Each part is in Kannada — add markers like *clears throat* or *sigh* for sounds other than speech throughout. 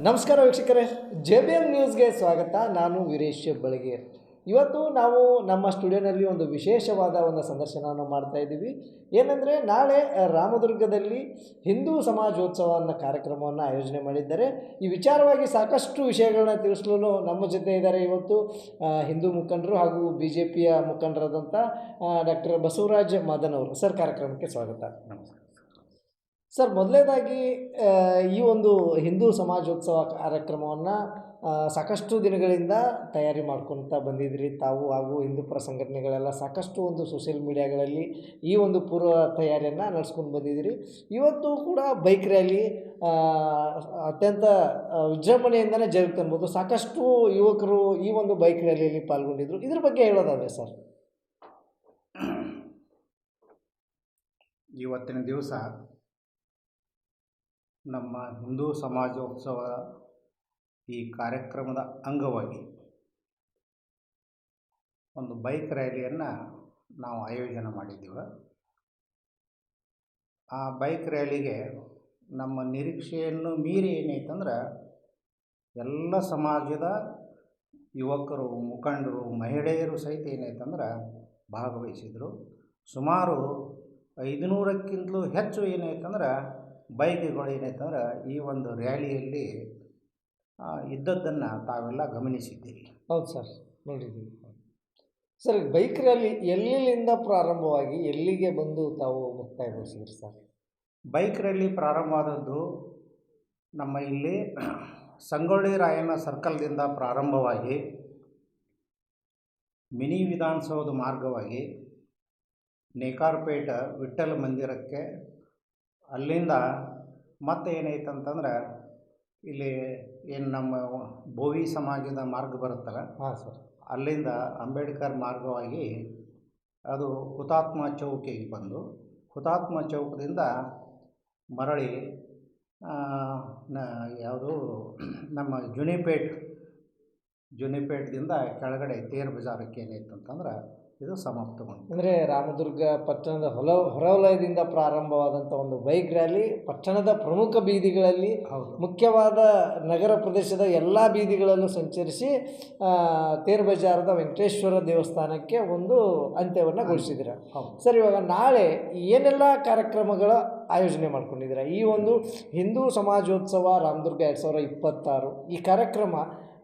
ನಮಸ್ಕಾರ ವೀಕ್ಷಕರೇ ಜೆ ಬಿ ಎಂ ನ್ಯೂಸ್ಗೆ ಸ್ವಾಗತ. ನಾನು ವೀರೇಶ್ ಬಳಗೇರ್ ಇವತ್ತು ನಾವು ನಮ್ಮ ಸ್ಟುಡಿಯೋನಲ್ಲಿ ಒಂದು ವಿಶೇಷವಾದ ಒಂದು ಸಂದರ್ಶನವನ್ನು ಮಾಡ್ತಾ ಇದ್ದೀವಿ. ಏನಂದರೆ, ನಾಳೆ ರಾಮದುರ್ಗದಲ್ಲಿ ಹಿಂದೂ ಸಮಾಜೋತ್ಸವ ಅನ್ನೋ ಕಾರ್ಯಕ್ರಮವನ್ನು ಆಯೋಜನೆ ಮಾಡಿದ್ದಾರೆ. ಈ ವಿಚಾರವಾಗಿ ಸಾಕಷ್ಟು ವಿಷಯಗಳನ್ನ ತಿಳಿಸಲು ನಮ್ಮ ಜೊತೆ ಇದ್ದಾರೆ ಇವತ್ತು ಹಿಂದೂ ಮುಖಂಡರು ಹಾಗೂ ಬಿ ಜೆ ಪಿಯ ಮುಖಂಡರಾದಂಥ ಡಾಕ್ಟರ್ ಬಸವರಾಜ್ ಮದನ್ ಅವರು. ಸರ್, ಕಾರ್ಯಕ್ರಮಕ್ಕೆ ಸ್ವಾಗತ. ನಮಸ್ಕಾರ. ಸರ್ ಮೊದಲನೇದಾಗಿ ಆ, ಈ ಒಂದು ಹಿಂದೂ ಸಮಾಜೋತ್ಸವ ಕಾರ್ಯಕ್ರಮವನ್ನು ಸಾಕಷ್ಟು ದಿನಗಳಿಂದ ತಯಾರಿ ಮಾಡ್ಕೊತ ಬಂದಿದ್ರಿ. ತಾವು ಹಾಗೂ ಹಿಂದೂಪರ ಸಂಘಟನೆಗಳೆಲ್ಲ ಸಾಕಷ್ಟು ಒಂದು ಸೋಷಿಯಲ್ ಮೀಡಿಯಾಗಳಲ್ಲಿ ಈ ಒಂದು ಪೂರ್ವ ತಯಾರಿಯನ್ನು ನಡೆಸ್ಕೊಂಡು ಬಂದಿದ್ದೀರಿ ಇವತ್ತು ಕೂಡ ಬೈಕ್ ರ್ಯಾಲಿ ಅತ್ಯಂತ ವಿಜೃಂಭಣೆಯಿಂದಲೇ ವಿಜೃಂಭಣೆಯಿಂದನೇ ಜರುಗ್ತಾ ಅನ್ಬೋದು ಸಾಕಷ್ಟು ಯುವಕರು ಈ ಒಂದು ಬೈಕ್ ರ್ಯಾಲಿಯಲ್ಲಿ ಪಾಲ್ಗೊಂಡಿದ್ರು. ಇದ್ರ ಬಗ್ಗೆ ಹೇಳೋದಾದರೆ ಸರ್? ಇವತ್ತಿನ ದಿವಸ ನಮ್ಮ ಹಿಂದೂ ಸಮಾಜೋತ್ಸವ ಈ ಕಾರ್ಯಕ್ರಮದ ಅಂಗವಾಗಿ ಒಂದು ಬೈಕ್ ರ್ಯಾಲಿಯನ್ನು ನಾವು ಆಯೋಜನೆ ಮಾಡಿದ್ದೀವಿ. ಆ ಬೈಕ್ ರ್ಯಾಲಿಗೆ ನಮ್ಮ ನಿರೀಕ್ಷೆಯನ್ನು ಮೀರಿ ಏನೈತಂದ್ರೆ ಎಲ್ಲ ಸಮಾಜದ ಯುವಕರು, ಮುಖಂಡರು, ಮಹಿಳೆಯರು ಸಹಿತ ಏನೈತಂದ್ರೆ ಭಾಗವಹಿಸಿದರು. ಸುಮಾರು ಐದುನೂರಕ್ಕಿಂತಲೂ ಹೆಚ್ಚು ಏನೈತಂದ್ರೆ ಬೈಕ್ಗಳು ಏನಾಯ್ತಂದ್ರೆ ಈ ಒಂದು ರ್ಯಾಲಿಯಲ್ಲಿ ಇದ್ದದ್ದನ್ನು ತಾವೆಲ್ಲ ಗಮನಿಸಿದ್ದೀರಿ. ಹೌದು ಸರ್ ನೋಡಿದ್ದೀವಿ. ಸರ್ ಬೈಕ್ ರ್ಯಾಲಿ ಎಲ್ಲಿಂದ ಪ್ರಾರಂಭವಾಗಿ ಎಲ್ಲಿಗೆ ಬಂದು ತಾವು ಮುಕ್ತಾಯಗೊಳಿಸಿದ್ರಿ ಸರ್? ಬೈಕ್ ರ್ಯಾಲಿ ಪ್ರಾರಂಭವಾದದ್ದು ನಮ್ಮ ಇಲ್ಲಿ ಸಂಗೊಳ್ಳಿ ರಾಯಣ್ಣ ಸರ್ಕಲ್ದಿಂದ ಪ್ರಾರಂಭವಾಗಿ ಮಿನಿ ವಿಧಾನಸೌಧ ಮಾರ್ಗವಾಗಿ ನೇಕಾರ್ಪೇಟ ವಿಠ್ಠಲ ಮಂದಿರಕ್ಕೆ ಅಲ್ಲಿಂದ ಮತ್ತೆ ಏನೈತಂತಂದ್ರೆ ಇಲ್ಲಿ ಏನು ನಮ್ಮ ಭೋವಿ ಸಮಾಜದ ಮಾರ್ಗ ಬರುತ್ತಲ್ಲ? ಹಾಂ ಸರ್. ಅಲ್ಲಿಂದ ಅಂಬೇಡ್ಕರ್ ಮಾರ್ಗವಾಗಿ ಅದು ಹುತಾತ್ಮ ಚೌಕಿಗೆ ಬಂದು ಹುತಾತ್ಮ ಚೌಕದಿಂದ ಮರಳಿ ನ ಯಾವುದು *clears throat* ನಮ್ಮ ಜುನಿಪೇಟ್ ಜುನಿಪೇಟ್ದಿಂದ ಕೆಳಗಡೆ ತೇರ್ ಬಜಾರಕ್ಕೆ ಏನೈತೆ ಅಂತಂದ್ರೆ ಇದು ಸಮಾಪ್ತಗೊಂಡು ಅಂದರೆ ರಾಮದುರ್ಗ ಪಟ್ಟಣದ ಹೊಲ ಹೊರವಲಯದಿಂದ ಪ್ರಾರಂಭವಾದಂಥ ಒಂದು ಬೈಕ್ ರ್ಯಾಲಿ ಪಟ್ಟಣದ ಪ್ರಮುಖ ಬೀದಿಗಳಲ್ಲಿ ಮುಖ್ಯವಾದ ನಗರ ಪ್ರದೇಶದ ಎಲ್ಲ ಬೀದಿಗಳಲ್ಲೂ ಸಂಚರಿಸಿ ತೇರ್ಬಜಾರದ ಬಜಾರದ ವೆಂಕಟೇಶ್ವರ ದೇವಸ್ಥಾನಕ್ಕೆ ಒಂದು ಅಂತ್ಯವನ್ನು ಗೊಳಿಸಿದ್ದೀರ ಹೌದು. ಸರ್ ಇವಾಗ ನಾಳೆ ಏನೆಲ್ಲ ಕಾರ್ಯಕ್ರಮಗಳ ಆಯೋಜನೆ ಮಾಡ್ಕೊಂಡಿದ್ದೀರಾ? ಈ ಒಂದು ಹಿಂದೂ ಸಮಾಜೋತ್ಸವ ರಾಮದುರ್ಗ ಎರಡು ಸಾವಿರ ಇಪ್ಪತ್ತಾರು ಈ ಕಾರ್ಯಕ್ರಮ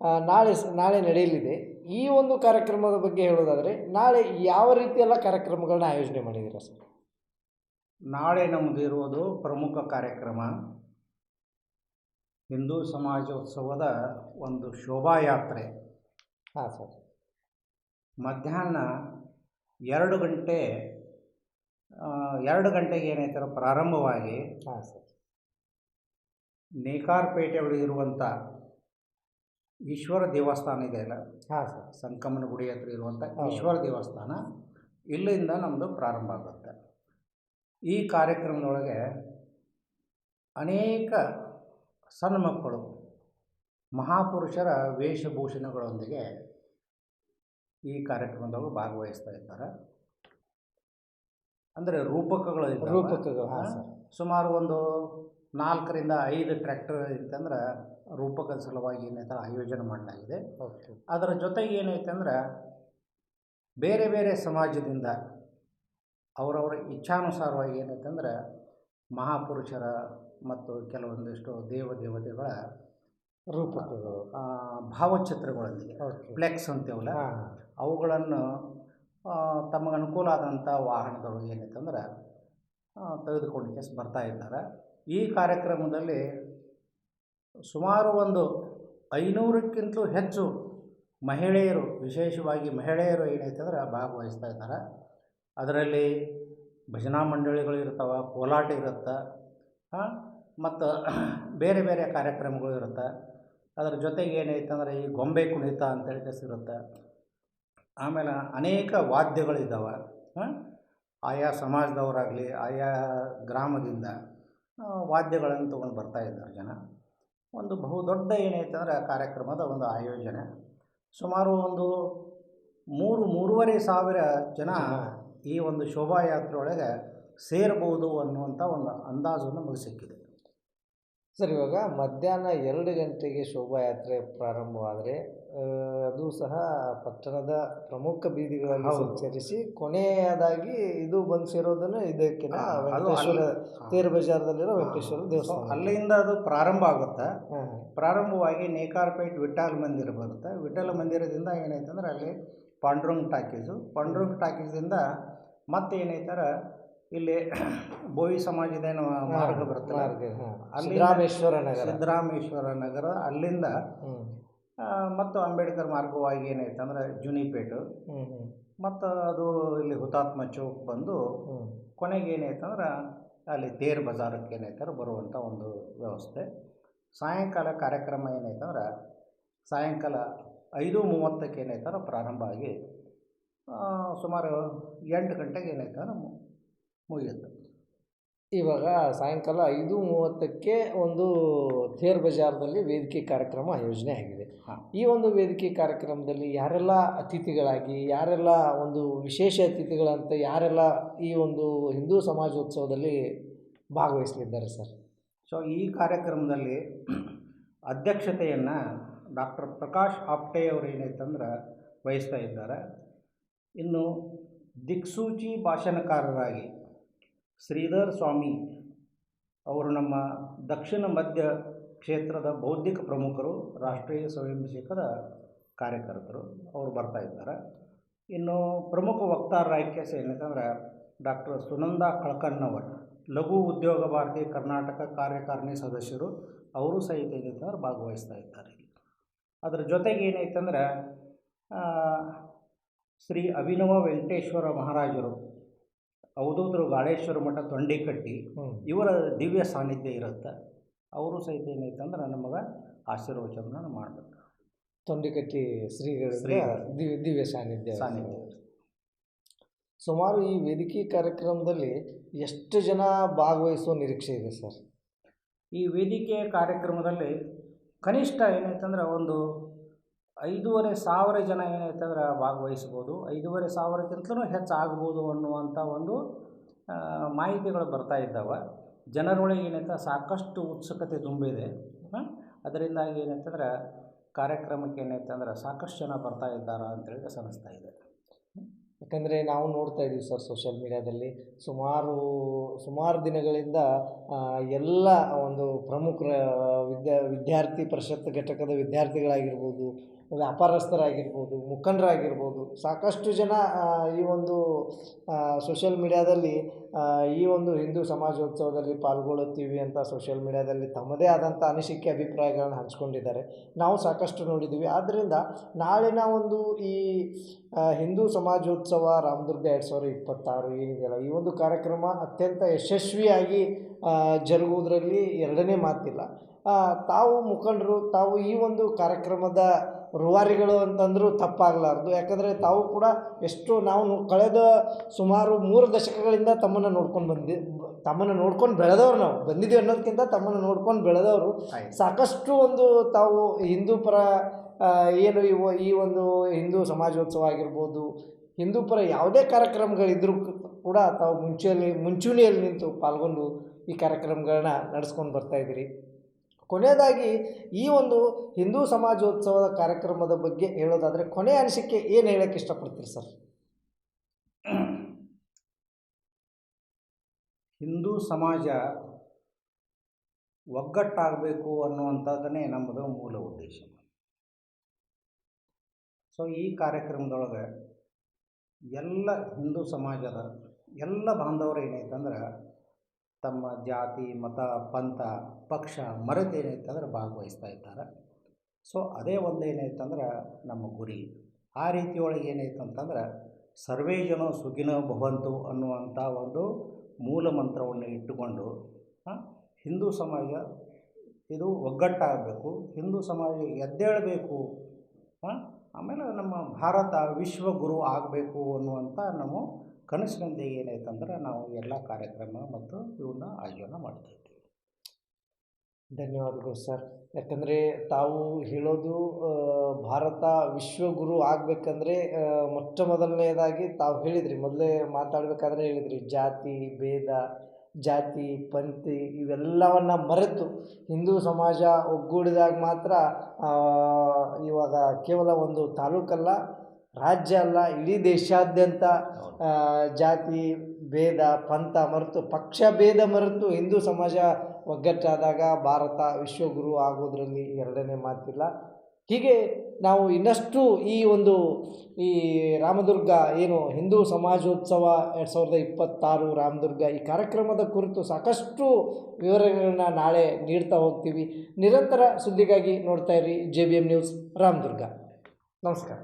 ನಾಳೆ ಸ- ನಾಳೆ ನಡೆಯಲಿದೆ. ಈ ಒಂದು ಕಾರ್ಯಕ್ರಮದ ಬಗ್ಗೆ ಹೇಳೋದಾದರೆ ನಾಳೆ ಯಾವ ರೀತಿಯೆಲ್ಲ ಕಾರ್ಯಕ್ರಮಗಳನ್ನ ಆಯೋಜನೆ ಮಾಡಿದ್ದೀರಾ ಸರ್? ನಾಳೆ ನಮ್ಮದು ಇರುವುದು ಪ್ರಮುಖ ಕಾರ್ಯಕ್ರಮ. ಹಿಂದೂ ಸಮಾಜೋತ್ಸವದ ಒಂದು ಶೋಭಾಯಾತ್ರೆ. ಹಾಂ ಸರ್. ಮಧ್ಯಾಹ್ನ ಎರಡು ಗಂಟೆ ಎರಡು ಗಂಟೆಗೆ ಏನಾಯ್ತಾರ ಪ್ರಾರಂಭವಾಗಿ ಹಾಂ ಸರ್. ನೇಕಾರ್ಪೇಟೆ ಬಳಿ ಇರುವಂಥ ಈಶ್ವರ ದೇವಸ್ಥಾನ ಇದೆ ಅಲ್ಲ? ಹಾಂ ಸರ್. ಸಂಕಮನ ಗುಡಿ ಹತ್ರ ಇರುವಂಥ ಈಶ್ವರ ದೇವಸ್ಥಾನ ಇಲ್ಲಿಂದ ನಮ್ಮದು ಪ್ರಾರಂಭ ಆಗುತ್ತೆ. ಈ ಕಾರ್ಯಕ್ರಮದೊಳಗೆ ಅನೇಕ ಸಣ್ಣ ಮಕ್ಕಳು ಮಹಾಪುರುಷರ ವೇಷಭೂಷಣಗಳೊಂದಿಗೆ ಈ ಕಾರ್ಯಕ್ರಮದೊಳಗೆ ಭಾಗವಹಿಸ್ತಾ ಇದ್ದಾರೆ. ಅಂದರೆ ರೂಪಕಗಳು. ರೂಪಕಗಳು ಹಾಂ ಸರ್. ಸುಮಾರು ಒಂದು ನಾಲ್ಕರಿಂದ ಐದು ಟ್ರ್ಯಾಕ್ಟರ್ ಅಂತಂದ್ರೆ ರೂಪಕದ ಸಲುವಾಗಿ ಏನೈತೆ ಆಯೋಜನೆ ಮಾಡಲಾಗಿದೆ. ಓಕೆ. ಅದರ ಜೊತೆಗೆ ಏನೈತೆ ಅಂದ್ರೆ ಬೇರೆ ಬೇರೆ ಸಮಾಜದಿಂದ ಅವರವರ ಇಚ್ಛಾನುಸಾರವಾಗಿ ಏನೈತೆ ಅಂದ್ರೆ ಮಹಾಪುರುಷರ ಮತ್ತು ಕೆಲವೊಂದಿಷ್ಟು ದೇವ ದೇವತೆಗಳ ರೂಪಕಗಳು. ಭಾವಚಿತ್ರಗಳೊಂದಿಗೆ ಫ್ಲೆಕ್ಸ್ ಅಂತೇವಲ್ಲ ಅವುಗಳನ್ನು ತಮಗೆ ಅನುಕೂಲ ಆದಂಥ ವಾಹನದೊಳಗೆ ಏನೈತೆ ಅಂದ್ರೆ ಆ, ತೆಗೆದುಕೊಂಡು ಕೇಸ್ ಬರ್ತಾ ಇದ್ದಾರೆ. ಈ ಕಾರ್ಯಕ್ರಮದಲ್ಲಿ ಸುಮಾರು ಒಂದು ಐನೂರಕ್ಕಿಂತಲೂ ಹೆಚ್ಚು ಮಹಿಳೆಯರು, ವಿಶೇಷವಾಗಿ ಮಹಿಳೆಯರು ಏನೈತೆ ಅಂದ್ರೆ ಭಾಗವಹಿಸ್ತಾ ಇದ್ದಾರೆ. ಅದರಲ್ಲಿ ಭಜನಾ ಮಂಡಳಿಗಳು ಇರ್ತಾವೆ ಕೋಲಾಟ ಇರುತ್ತೆ ಮತ್ತು ಬೇರೆ ಬೇರೆ ಕಾರ್ಯಕ್ರಮಗಳು ಇರುತ್ತೆ. ಅದರ ಜೊತೆಗೆ ಏನೈತೆ ಅಂದ್ರೆ ಈ ಗೊಂಬೆ ಕುಣಿತ ಅಂತೇಳಿ ಕಸಿರುತ್ತೆ ಆಮೇಲೆ ಅನೇಕ ವಾದ್ಯಗಳಿದ್ದಾವೆ ಆಯಾ ಸಮಾಜದವರಾಗಲಿ, ಆಯಾ ಗ್ರಾಮದಿಂದ. ವಾದ್ಯಗಳನ್ನು ತೊಗೊಂಡು ಬರ್ತಾ ಇದ್ದಾರೆ ಜನ. ಒಂದು ಬಹುದೊಡ್ಡ ಏನೈತೆ ಆ ಕಾರ್ಯಕ್ರಮದ ಒಂದು ಆಯೋಜನೆ. ಸುಮಾರು ಒಂದು ಮೂರು ಮೂರುವರೆ ಸಾವಿರ ಜನ ಈ ಒಂದು ಶೋಭಾಯಾತ್ರೆಯೊಳಗೆ ಸೇರಬಹುದು ಅನ್ನುವಂಥ ಒಂದು ಅಂದಾಜು ನಮಗೆ ಸಿಕ್ಕಿದೆ. ಸರ್ ಇವಾಗ ಮಧ್ಯಾಹ್ನ ಎರಡು ಗಂಟೆಗೆ ಶೋಭಾಯಾತ್ರೆ ಪ್ರಾರಂಭವಾದರೆ ಅದು ಸಹ ಪಟ್ಟಣದ ಪ್ರಮುಖ ಬೀದಿಗಳಲ್ಲಿ. ಸಂಚರಿಸಿ ಕೊನೆಯದಾಗಿ ಇದು ಬಂದು ಸೇರೋದನ್ನು ಇದಕ್ಕೆ ವೆಂಕಟೇಶ್ವರ ತೇರು ಬಜಾರ್ದಲ್ಲಿರೋ. ವೆಂಕಟೇಶ್ವರ ದೇವಸ್ಥಾನ. ಅಲ್ಲಿಂದ ಅದು ಪ್ರಾರಂಭ ಆಗುತ್ತೆ. ಪ್ರಾರಂಭವಾಗಿ ನೇಕಾರ್ಪೇಟ್ ವಿಠಲ್ ಮಂದಿರ ಬರುತ್ತೆ. ವಿಠ್ಠಲ ಮಂದಿರದಿಂದ ಏನಾಯ್ತಂದ್ರೆ ಅಲ್ಲಿ ಪಾಂಡ್ರಂಗ್ ಟಾಕೀಸು. ಪಾಂಡ್ರಂಗ್ ಟಾಕೀಸಿಂದ ಮತ್ತೆ ಏನೈತಾರ ಇಲ್ಲಿ ಬೋವಿ ಸಮಾಜದ ಏನು ಮಾರ್ಗ, ಬರುತ್ತೆ ಅಲ್ಲಿ ಸಿದ್ದರಾಮೇಶ್ವರ ನಗರ. ಸಿದ್ದರಾಮೇಶ್ವರ ನಗರ ಅಲ್ಲಿಂದ ಮತ್ತು ಅಂಬೇಡ್ಕರ್ ಮಾರ್ಗವಾಗಿ ಏನೈತೆ ಅಂದ್ರೆ ಜುನಿಪೇಟು. ಮತ್ತು ಅದು ಇಲ್ಲಿ ಹುತಾತ್ಮ ಚೌಕ್ ಬಂದು ಕೊನೆಗೆ ಏನೈತೆ ಅಂದ್ರೆ ಅಲ್ಲಿ ತೇರ್ ಬಜಾರಕ್ಕೆ ಏನೈತಾರೆ ಬರುವಂಥ ಒಂದು ವ್ಯವಸ್ಥೆ. ಸಾಯಂಕಾಲ ಕಾರ್ಯಕ್ರಮ ಏನೈತೆ ಅಂದ್ರೆ ಸಾಯಂಕಾಲ ಐದು ಮೂವತ್ತಕ್ಕೆ ಏನೈತಾರೆ ಪ್ರಾರಂಭ ಆಗಿ ಸುಮಾರು ಎಂಟು ಗಂಟೆಗೆ ಏನೈತೆ ಅಂದ್ರೆ ಮುಗಿಯುತ್ತೆ. ಇವಾಗ ಸಾಯಂಕಾಲ ಐದು ಮೂವತ್ತಕ್ಕೆ ಒಂದು ಥೇರ್ ಬಜಾರ್ದಲ್ಲಿ ವೇದಿಕೆ ಕಾರ್ಯಕ್ರಮ ಆಯೋಜನೆ ಆಗಿದೆ. ಈ ಒಂದು ವೇದಿಕೆ ಕಾರ್ಯಕ್ರಮದಲ್ಲಿ ಯಾರೆಲ್ಲ ಅತಿಥಿಗಳಾಗಿ ಯಾರೆಲ್ಲ ಒಂದು ವಿಶೇಷ ಅತಿಥಿಗಳಂತ ಯಾರೆಲ್ಲ ಈ ಒಂದು ಹಿಂದೂ ಸಮಾಜೋತ್ಸವದಲ್ಲಿ ಭಾಗವಹಿಸಲಿದ್ದಾರೆ ಸರ್? ಸೊ ಈ ಕಾರ್ಯಕ್ರಮದಲ್ಲಿ ಅಧ್ಯಕ್ಷತೆಯನ್ನು ಡಾಕ್ಟರ್ ಪ್ರಕಾಶ್ ಆಪ್ಟೆ ಅವರು ಏನೈತಂದ್ರೆ ವಹಿಸ್ತಾ ಇದ್ದಾರೆ. ಇನ್ನು ದಿಕ್ಸೂಚಿ ಭಾಷಣಕಾರರಾಗಿ ಶ್ರೀಧರ್ ಸ್ವಾಮಿ ಅವರು ನಮ್ಮ ದಕ್ಷಿಣ ಮಧ್ಯ ಕ್ಷೇತ್ರದ ಬೌದ್ಧಿಕ ಪ್ರಮುಖರು, ರಾಷ್ಟ್ರೀಯ ಸ್ವಯಂ ಸೇವಕದ ಕಾರ್ಯಕರ್ತರು, ಅವರು ಬರ್ತಾ ಇದ್ದಾರೆ. ಇನ್ನು ಪ್ರಮುಖ ವಕ್ತಾರರಾಗಿ ಏನಂತಂದ್ರೆ ಡಾಕ್ಟರ್ ಸುನಂದ ಕಳ್ಕಣ್ಣವರ್. ಲಘು ಉದ್ಯೋಗ ಭಾರತಿ ಕರ್ನಾಟಕ ಕಾರ್ಯಕಾರಿಣಿ ಸದಸ್ಯರು, ಅವರು ಸಹಿತ ಏನಿದ್ದಾರೆ ಭಾಗವಹಿಸ್ತಾ ಇದ್ದಾರೆ ಅದರ ಜೊತೆಗೆ ಏನಾಯ್ತಂದ್ರೆ ಶ್ರೀ ಅಭಿನವ ವೆಂಕಟೇಶ್ವರ ಮಹಾರಾಜರು ಅವಧೂತರು ಗಾಳೇಶ್ವರ ಮಠ ತೊಂಡಿಕಟ್ಟಿ ಕಟ್ಟಿ ಇವರ ದಿವ್ಯ ಸಾನ್ನಿಧ್ಯ ಇರುತ್ತೆ. ಅವರು ಸಹಿತ ಏನೈತಂದ್ರೆ ನಮಗೆ ಆಶೀರ್ವಚನ ಮಾಡಬೇಕು. ತೊಂಡಿಕಟ್ಟಿ ಶ್ರೀಗಳ. ದಿವ್ಯ ದಿವ್ಯ ಸಾನ್ನಿಧ್ಯ. ಸಾನ್ನಿಧ್ಯ. ಸುಮಾರು ಈ ವೇದಿಕೆ ಕಾರ್ಯಕ್ರಮದಲ್ಲಿ ಎಷ್ಟು ಜನ ಭಾಗವಹಿಸುವ ನಿರೀಕ್ಷೆ ಇದೆ ಸರ್? ಈ ವೇದಿಕೆಯ ಕಾರ್ಯಕ್ರಮದಲ್ಲಿ ಕನಿಷ್ಠ ಏನೈತಂದ್ರೆ ಒಂದು ಐದೂವರೆ ಸಾವಿರ ಜನ ಏನಾಯ್ತಂದ್ರೆ ಭಾಗವಹಿಸ್ಬೋದು. ಐದೂವರೆ ಸಾವಿರಕ್ಕಿಂತಲೂ ಹೆಚ್ಚು ಆಗ್ಬೋದು ಅನ್ನುವಂಥ ಒಂದು ಮಾಹಿತಿಗಳು ಬರ್ತಾ ಇದ್ದಾವೆ. ಜನರೊಳಗೆ ಏನೈತೆ ಸಾಕಷ್ಟು ಉತ್ಸುಕತೆ ತುಂಬಿದೆ? ಅದರಿಂದಾಗಿ ಏನೈತಂದ್ರೆ ಕಾರ್ಯಕ್ರಮಕ್ಕೆ ಏನಾಯ್ತಂದ್ರೆ ಸಾಕಷ್ಟು ಜನ ಬರ್ತಾ ಇದ್ದಾರೆ ಅಂತೇಳಿ ಅನಿಸ್ತಾ ಇದೆ. ಯಾಕಂದರೆ ನಾವು ನೋಡ್ತಾ ಇದ್ದೀವಿ ಸರ್ ಸೋಷಿಯಲ್ ಮೀಡ್ಯಾದಲ್ಲಿ ಸುಮಾರು ಸುಮಾರು ದಿನಗಳಿಂದ ಎಲ್ಲ ಒಂದು ಪ್ರಮುಖ ವಿದ್ಯಾ, ವಿದ್ಯಾರ್ಥಿ ಪರಿಷತ್ ಘಟಕದ ವಿದ್ಯಾರ್ಥಿಗಳಾಗಿರ್ಬೋದು ವ್ಯಾಪಾರಸ್ಥರಾಗಿರ್ಬೋದು, ಮುಖಂಡರಾಗಿರ್ಬೋದು. ಸಾಕಷ್ಟು ಜನ ಈ ಒಂದು ಸೋಷಿಯಲ್ ಮೀಡ್ಯಾದಲ್ಲಿ ಈ ಒಂದು ಹಿಂದೂ ಸಮಾಜೋತ್ಸವದಲ್ಲಿ ಪಾಲ್ಗೊಳ್ಳುತ್ತೀವಿ ಅಂತ ಸೋಷಿಯಲ್ ಮೀಡ್ಯಾದಲ್ಲಿ ತಮ್ಮದೇ ಆದಂಥ ಅನಿಸಿಕೆ, ಅಭಿಪ್ರಾಯಗಳನ್ನು ಹಂಚ್ಕೊಂಡಿದ್ದಾರೆ. ನಾವು ಸಾಕಷ್ಟು ನೋಡಿದ್ದೀವಿ. ಆದ್ದರಿಂದ ನಾಳಿನ ಒಂದು ಈ ಹಿಂದೂ ಸಮಾಜೋತ್ಸವ ರಾಮದುರ್ಗ ಎರಡು ಸಾವಿರದ ಇಪ್ಪತ್ತಾರು ಏನಿದೆಯಲ್ಲ ಈ ಒಂದು ಕಾರ್ಯಕ್ರಮ ಅತ್ಯಂತ ಯಶಸ್ವಿಯಾಗಿ ಜರುಗುವುದರಲ್ಲಿ ಎರಡನೇ ಮಾತಿಲ್ಲ. ತಾವು ಮುಖಂಡರು, ತಾವು ಈ ಒಂದು ಕಾರ್ಯಕ್ರಮದ ರೂವಾರಿಗಳು ಅಂತಂದರೂ ತಪ್ಪಾಗಲಾರ್ದು. ಯಾಕಂದರೆ ತಾವು ಕೂಡ ಎಷ್ಟು ನಾವು ಕಳೆದ ಸುಮಾರು ಮೂರು ದಶಕಗಳಿಂದ ತಮ್ಮನ್ನು ನೋಡ್ಕೊಂಡು ಬಂದಿ ತಮ್ಮನ್ನು ನೋಡ್ಕೊಂಡು ಬೆಳೆದವ್ರು ನಾವು. ಬಂದಿದ್ದೀವಿ ಅನ್ನೋದಕ್ಕಿಂತ ತಮ್ಮನ್ನು ನೋಡ್ಕೊಂಡು ಬೆಳೆದವರು. ಸಾಕಷ್ಟು ಒಂದು ತಾವು ಹಿಂದೂ ಪರ ಏನು ಇವು ಈ ಒಂದು ಹಿಂದೂ ಸಮಾಜೋತ್ಸವ ಆಗಿರ್ಬೋದು ಹಿಂದೂ ಪರ ಯಾವುದೇ ಕಾರ್ಯಕ್ರಮಗಳಿದ್ದರೂ ಕೂಡ ತಾವು ಮುಂಚೆಯಲ್ಲಿ ಮುಂಚೂಣಿಯಲ್ಲಿ ನಿಂತು ಪಾಲ್ಗೊಂಡು ಈ ಕಾರ್ಯಕ್ರಮಗಳನ್ನ ನಡೆಸ್ಕೊಂಡು ಬರ್ತಾಯಿದ್ದೀರಿ ಕೊನೆಯದಾಗಿ ಈ ಒಂದು ಹಿಂದೂ ಸಮಾಜೋತ್ಸವದ ಕಾರ್ಯಕ್ರಮದ ಬಗ್ಗೆ ಹೇಳೋದಾದರೆ ಕೊನೆ ಅನಿಸಿಕೆ ಏನು ಹೇಳೋಕ್ಕೆ ಇಷ್ಟಪಡ್ತೀರಿ ಸರ್? ಹಿಂದೂ ಸಮಾಜ ಒಗ್ಗಟ್ಟಾಗಬೇಕು ಅನ್ನುವಂಥದ್ದನ್ನೇ ನಮ್ಮದು ಮೂಲ ಉದ್ದೇಶ. ಸೊ ಈ ಕಾರ್ಯಕ್ರಮದೊಳಗೆ ಎಲ್ಲ ಹಿಂದೂ ಸಮಾಜದ ಎಲ್ಲ ಬಾಂಧವರು ಏನೈತಂದ್ರೆ ತಮ್ಮ ಜಾತಿ, ಮತ, ಪಂಥ, ಪಕ್ಷ, ಮರೆತು ಏನೈತಂದ್ರೆ ಭಾಗವಹಿಸ್ತಾ ಇದ್ದಾರೆ. ಸೊ ಅದೇ ಒಂದು ಏನೈತಂದ್ರೆ ನಮ್ಮ ಗುರಿ. ಆ ರೀತಿಯೊಳಗೆ ಏನಾಯ್ತು ಅಂತಂದ್ರೆ ಸರ್ವೇ ಜನ ಸುಖಿನೋ ಭವಂತು ಅನ್ನುವಂಥ ಒಂದು ಮೂಲ ಮಂತ್ರವನ್ನು ಇಟ್ಟುಕೊಂಡು ಹಿಂದೂ ಸಮಾಜ ಇದು ಒಗ್ಗಟ್ಟಾಗಬೇಕು. ಹಿಂದೂ ಸಮಾಜ ಎದ್ದೇಳಬೇಕು. ಆಮೇಲೆ ನಮ್ಮ ಭಾರತ ವಿಶ್ವಗುರು ಆಗಬೇಕು ಅನ್ನುವಂಥ ನಮ್ಮ ಕನಸಿನೊಂದಿಗೆ ಏನಾಯ್ತಂದ್ರೆ ನಾವು ಎಲ್ಲ ಕಾರ್ಯಕ್ರಮ ಮತ್ತು ಇವನ್ನ ಆಯೋಜನ ಮಾಡ್ತಾ ಇದ್ದೀವಿ ಧನ್ಯವಾದಗಳು ಸರ್. ಯಾಕಂದರೆ ತಾವು ಹೇಳೋದು ಭಾರತ ವಿಶ್ವಗುರು ಆಗಬೇಕಂದ್ರೆ ಮೊಟ್ಟ ಮೊದಲನೇದಾಗಿ ತಾವು ಹೇಳಿದ್ರಿ. ಮೊದಲೇ ಮಾತಾಡಬೇಕಾದ್ರೆ ಹೇಳಿದ್ರಿ, ಜಾತಿ, ಭೇದ, ಜಾತಿ, ಪಂಥಿ ಇವೆಲ್ಲವನ್ನು ಮರೆತು ಹಿಂದೂ ಸಮಾಜ ಒಗ್ಗೂಡಿದಾಗ ಮಾತ್ರ ಇವಾಗ ಕೇವಲ ಒಂದು ತಾಲೂಕಲ್ಲ ರಾಜ್ಯ ಅಲ್ಲ ಇಡೀ ದೇಶಾದ್ಯಂತ ಜಾತಿ ಭೇದ ಪಂಥ ಮರೆತು ಪಕ್ಷ ಭೇದ ಮರೆತು ಹಿಂದೂ ಸಮಾಜ ಒಗ್ಗಟ್ಟಾದಾಗ ಭಾರತ ವಿಶ್ವಗುರು ಆಗೋದ್ರಲ್ಲಿ ಎರಡನೇ ಮಾತಿಲ್ಲ. ಹೀಗೆ ನಾವು ಇನ್ನಷ್ಟು ಈ ಒಂದು ಈ ರಾಮದುರ್ಗ ಏನು ಹಿಂದೂ ಸಮಾಜೋತ್ಸವ ಎರಡು ಸಾವಿರದ ಇಪ್ಪತ್ತಾರು ರಾಮದುರ್ಗ ಈ ಕಾರ್ಯಕ್ರಮದ ಕುರಿತು ಸಾಕಷ್ಟು ವಿವರಗಳನ್ನು ನಾಳೆ ನೀಡ್ತಾ ಹೋಗ್ತೀವಿ. ನಿರಂತರ ಸುದ್ದಿಗಾಗಿ ನೋಡ್ತಾ ಇರಿ J B M news Ramdurg. ನಮಸ್ಕಾರ.